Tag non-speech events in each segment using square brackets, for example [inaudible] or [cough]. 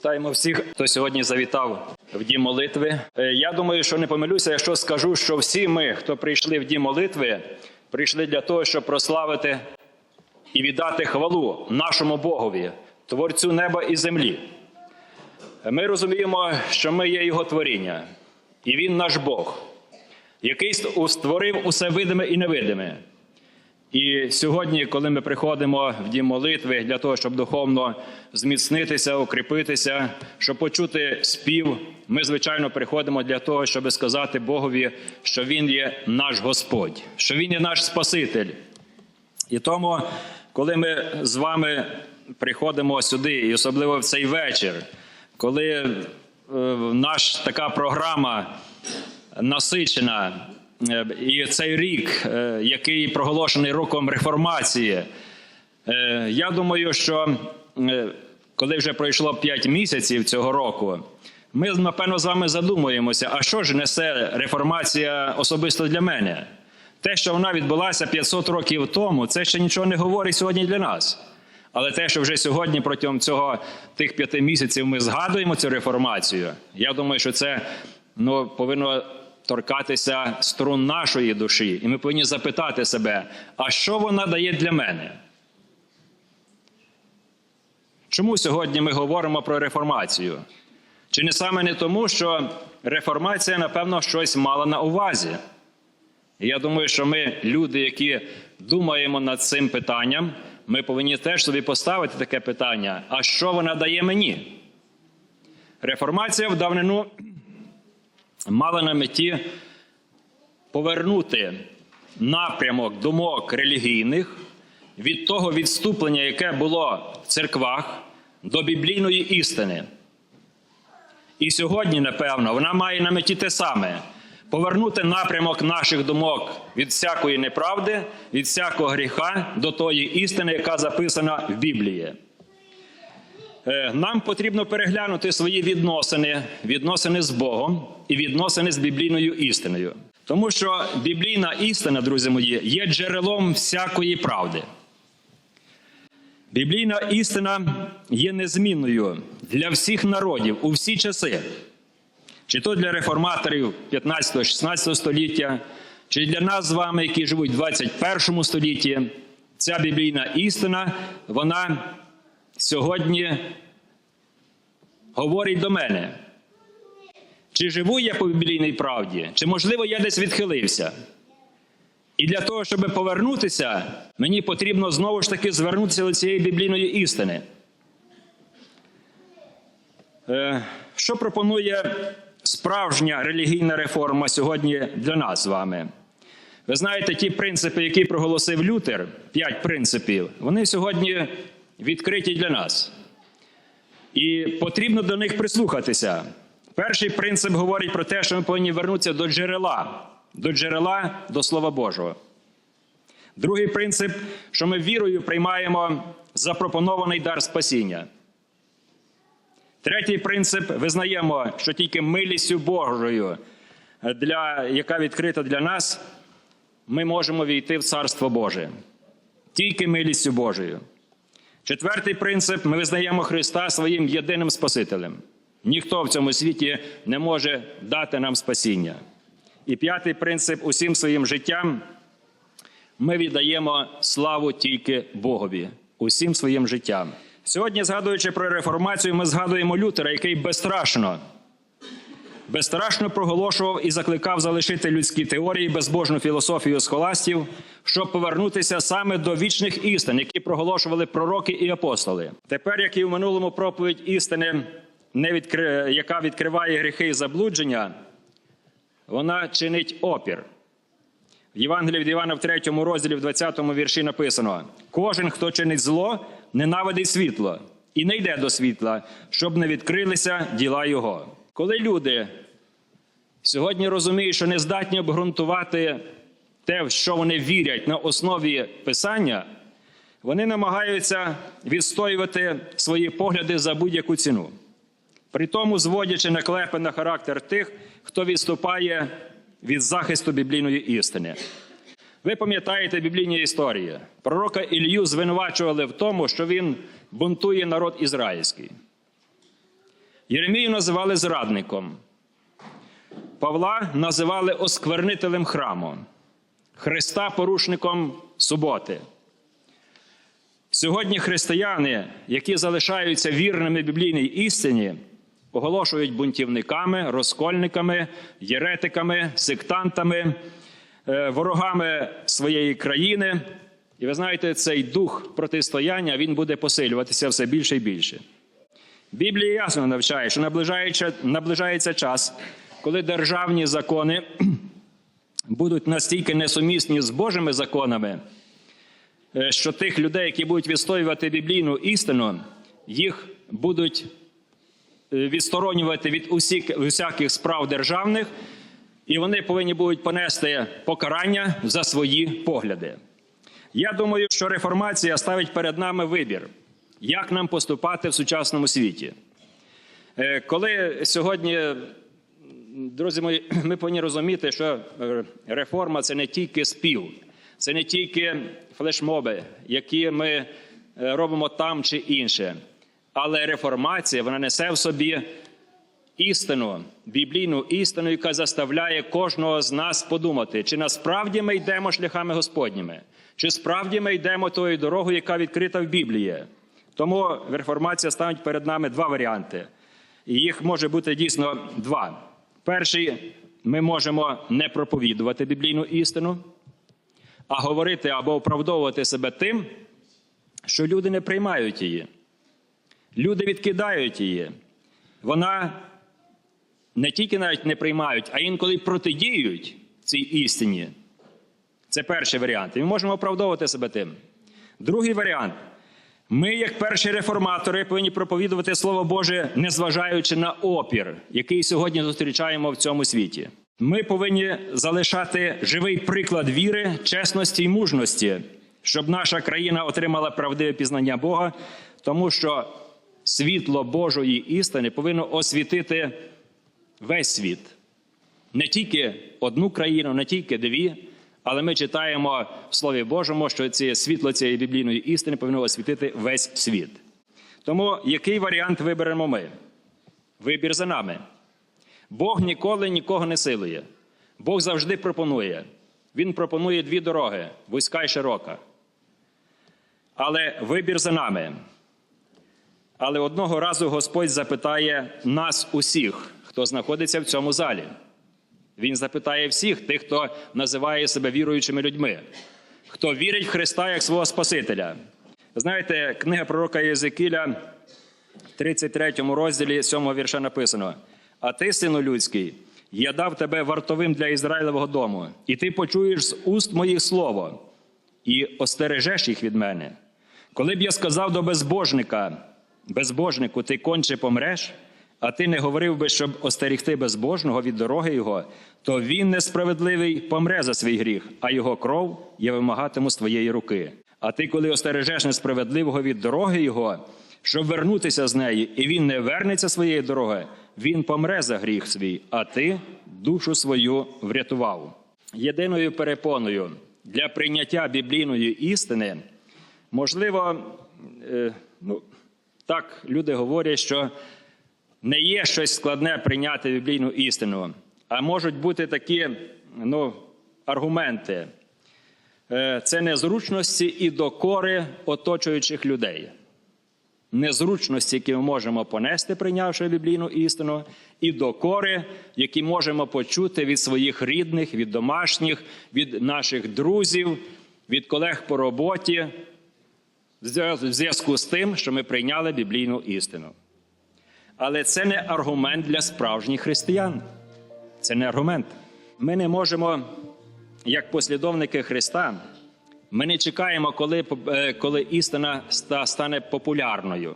Вітаємо всіх, хто сьогодні завітав в дім молитви. Е, Я думаю, що не помилюся, якщо скажу, що всі ми, хто прийшли в дім молитви, прийшли для того, щоб прославити і віддати хвалу нашому Богові, творцю неба і землі. Ми розуміємо, що ми є Його творіння, і Він наш Бог, який створив усе видиме і невидиме. І сьогодні, коли ми приходимо в дім молитви для того, щоб духовно зміцнитися, укріпитися, щоб почути спів, ми, звичайно, приходимо для того, щоб сказати Богові, що Він є наш Господь, що Він є наш Спаситель. І тому, коли ми з вами приходимо сюди, і особливо в цей вечір, коли е, наша така програма насичена, і цей рік, е, який проголошений роком реформації, е, я думаю, що е, коли вже пройшло 5 місяців цього року, ми напевно з вами задумуємося, а що ж несе реформація особисто для мене? Те, що вона відбулася 500 років тому, це ще нічого не говорить сьогодні для нас. Але те, що вже сьогодні протягом цього тих п'яти місяців ми згадуємо цю реформацію, я думаю, що це ну, повинно торкатися струн нашої душі. І ми повинні запитати себе, а що вона дає для мене? Чому сьогодні ми говоримо про реформацію? Чи не саме не тому, що реформація, напевно, щось мала на увазі? Я думаю, що ми, люди, які думаємо над цим питанням, ми повинні теж собі поставити таке питання: а що вона дає мені? Реформація в давнину мала на меті повернути напрямок думок релігійних від того відступлення, яке було в церквах, до біблійної істини. І сьогодні, напевно, вона має на меті те саме повернути напрямок наших думок від всякої неправди, від всякого гріха до тої істини, яка записана в Біблії. Е, Нам потрібно переглянути свої відносини, відносини з Богом і відносини з біблійною істиною. Тому що біблійна істина, друзі мої, є джерелом всякої правди. Біблійна істина є незмінною для всіх народів у всі часи, чи то для реформаторів 15-16 століття, чи для нас з вами, які живуть в 21 столітті. Ця біблійна істина, вона сьогодні говорить до мене. Чи живу я по біблійній правді, чи, можливо, я десь відхилився. І для того, щоб повернутися, мені потрібно знову ж таки звернутися до цієї біблійної істини. Е, Що пропонує справжня релігійна реформа сьогодні для нас з вами? Ви знаєте, ті принципи, які проголосив Лютер, п'ять принципів, вони сьогодні відкриті для нас. І потрібно до них прислухатися. Перший принцип говорить про те, що ми повинні вернутися до джерела, до джерела, до Слова Божого. Другий принцип, що ми вірою приймаємо запропонований дар спасіння. Третій принцип визнаємо, що тільки милістю Божою, для, яка відкрита для нас, ми можемо війти в Царство Боже. Тільки милістю Божою. Четвертий принцип ми визнаємо Христа своїм єдиним Спасителем. Ніхто в цьому світі не може дати нам спасіння. І п'ятий принцип усім своїм життям ми віддаємо славу тільки Богові, усім своїм життям. Сьогодні, згадуючи про реформацію, ми згадуємо Лютера, який безстрашно, безстрашно проголошував і закликав залишити людські теорії, безбожну філософію схоластів, щоб повернутися саме до вічних істин, які проголошували пророки і апостоли. Тепер, як і в минулому проповідь істини, не відкри... яка відкриває гріхи і заблудження, вона чинить опір. В Євангелії від Івана в 3 розділі, в 20 вірші написано: кожен, хто чинить зло, ненавидить світло і не йде до світла, щоб не відкрилися діла Його. Коли люди сьогодні розуміють, що не здатні обґрунтувати те, в що вони вірять на основі Писання, вони намагаються відстоювати свої погляди за будь-яку ціну. При тому зводячи наклепи на характер тих, хто відступає від захисту біблійної істини. Ви пам'ятаєте біблійні історії. Пророка Ілью звинувачували в тому, що він бунтує народ ізраїльський. Єремію називали зрадником. Павла називали осквернителем храму, Христа порушником суботи. Сьогодні християни, які залишаються вірними біблійній істині, оголошують бунтівниками, розкольниками, єретиками, сектантами, е, ворогами своєї країни. І ви знаєте, цей дух протистояння він буде посилюватися все більше і більше. Біблія ясно навчає, що наближається, наближається час, коли державні закони [clears throat] будуть настільки несумісні з Божими законами, е, що тих людей, які будуть відстоювати біблійну істину, їх будуть е, відсторонювати від усіх, усяких справ державних, і вони повинні будуть понести покарання за свої погляди. Я думаю, що реформація ставить перед нами вибір, як нам поступати в сучасному світі. Е, Коли сьогодні, друзі мої, [clears throat] ми повинні розуміти, що е, реформа це не тільки спів, це не тільки флешмоби, які ми е, робимо там чи інше. Але реформація вона несе в собі істину, біблійну істину, яка заставляє кожного з нас подумати, чи насправді ми йдемо шляхами Господніми, чи справді ми йдемо тою дорогою, яка відкрита в Біблії. Тому реформація ставить перед нами два варіанти. І їх може бути дійсно два. Перший, ми можемо не проповідувати біблійну істину, а говорити або оправдовувати себе тим, що люди не приймають її. Люди відкидають її. Вона не тільки навіть не приймають, а інколи протидіють цій істині. Це перший варіант. І ми можемо оправдовувати себе тим. Другий варіант. Ми, як перші реформатори, повинні проповідувати Слово Боже, незважаючи на опір, який сьогодні зустрічаємо в цьому світі. Ми повинні залишати живий приклад віри, чесності і мужності, щоб наша країна отримала правдиве пізнання Бога, тому що світло Божої істини повинно освітити весь світ. Не тільки одну країну, не тільки дві, але ми читаємо в Слові Божому, що це світло цієї біблійної істини повинно освітити весь світ. Тому який варіант виберемо ми? Вибір за нами. Бог ніколи нікого не силує. Бог завжди пропонує. Він пропонує дві дороги вузька і широка. Але вибір за нами. Але одного разу Господь запитає нас усіх, хто знаходиться в цьому залі. Він запитає всіх тих, хто називає себе віруючими людьми, хто вірить в Христа як свого Спасителя. Знаєте, книга пророка Єзекіля, в 33 розділі 7 вірша написано: А ти, сину людський, я дав тебе вартовим для Ізраїлевого дому, і ти почуєш з уст моїх слово, і остережеш їх від мене. Коли б я сказав до безбожника, безбожнику, ти конче помреш, а ти не говорив би, щоб остерігти безбожного від дороги його, то він несправедливий помре за свій гріх, а його кров я вимагатиму з твоєї руки. А ти, коли остережеш несправедливого від дороги його, щоб вернутися з неї, і він не вернеться своєї дороги, він помре за гріх свій, а ти душу свою врятував. Єдиною перепоною для прийняття біблійної істини, можливо, е, ну, так люди говорять, що не є щось складне прийняти біблійну істину, а можуть бути такі ну, аргументи. Е, Це незручності і докори оточуючих людей. Незручності, які ми можемо понести, прийнявши біблійну істину, і докори, які можемо почути від своїх рідних, від домашніх, від наших друзів, від колег по роботі, в зв'язку з тим, що ми прийняли біблійну істину. Але це не аргумент для справжніх християн. Це не аргумент. Ми не можемо, як послідовники Христа, ми не чекаємо, коли, е, коли істина стане популярною.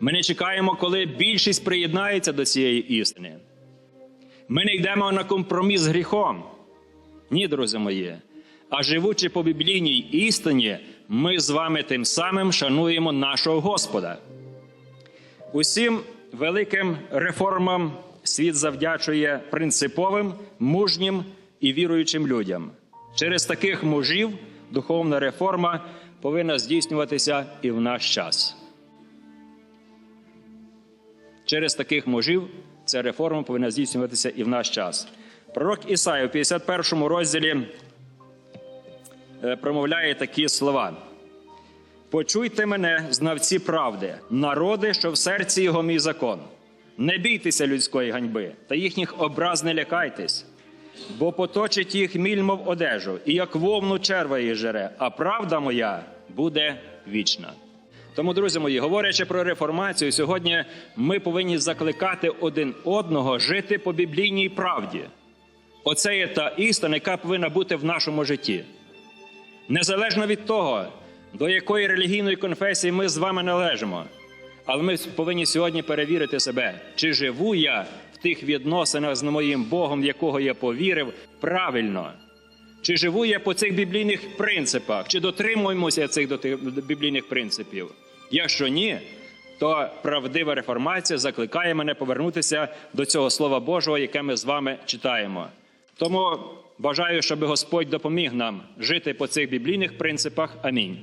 Ми не чекаємо, коли більшість приєднається до цієї істини. Ми не йдемо на компроміс з гріхом. Ні, друзі мої. А живучи по біблійній істині, ми з вами тим самим шануємо нашого Господа. Усім великим реформам світ завдячує принциповим, мужнім і віруючим людям. Через таких мужів духовна реформа повинна здійснюватися і в наш час. через таких мужів ця реформа повинна здійснюватися і в наш час. Пророк Ісаїв у 51 розділі е, промовляє такі слова. Почуйте мене, знавці правди, народи, що в серці його мій закон. Не бійтеся людської ганьби, та їхніх образ не лякайтесь, бо поточить їх міль, мов одежу, і як вовну черва її жере, а правда моя буде вічна. Тому, друзі мої, говорячи про реформацію, сьогодні ми повинні закликати один одного жити по біблійній правді. Оце є та істина, яка повинна бути в нашому житті. Незалежно від того, до якої релігійної конфесії ми з вами належимо. Але ми повинні сьогодні перевірити себе, чи живу я в тих відносинах з моїм Богом, в якого я повірив, правильно. Чи живу я по цих біблійних принципах, чи дотримуємося цих біблійних принципів? Якщо ні, то правдива реформація закликає мене повернутися до цього Слова Божого, яке ми з вами читаємо. Тому бажаю, щоб Господь допоміг нам жити по цих біблійних принципах. Амінь.